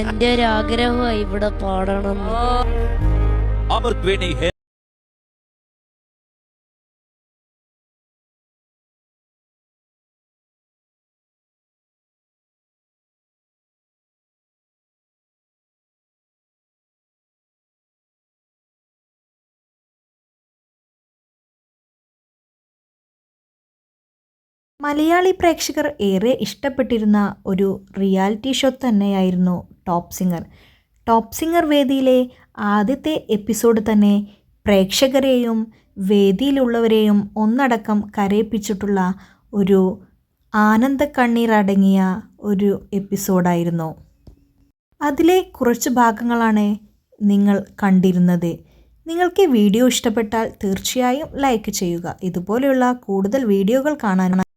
എന്റെ ഒരു ആഗ്രഹമായി ഇവിടെ പാടണം. അവർക്ക് ഹേ മലയാളി പ്രേക്ഷകർ ഏറെ ഇഷ്ടപ്പെട്ടിരുന്ന ഒരു റിയാലിറ്റി ഷോ തന്നെയായിരുന്നു ടോപ്പ് സിംഗർ. ടോപ്പ് സിംഗർ വേദിയിലെ ആദ്യത്തെ എപ്പിസോഡ് തന്നെ പ്രേക്ഷകരെയും വേദിയിലുള്ളവരെയും ഒന്നടക്കം കരയിപ്പിച്ചിട്ടുള്ള ഒരു ആനന്ദ കണ്ണീരടങ്ങിയ ഒരു എപ്പിസോഡായിരുന്നു. അതിലെ കുറച്ച് ഭാഗങ്ങളാണ് നിങ്ങൾ കണ്ടിരുന്നത്. നിങ്ങൾക്ക് വീഡിയോ ഇഷ്ടപ്പെട്ടാൽ തീർച്ചയായും ലൈക്ക് ചെയ്യുക. ഇതുപോലെയുള്ള കൂടുതൽ വീഡിയോകൾ കാണാൻ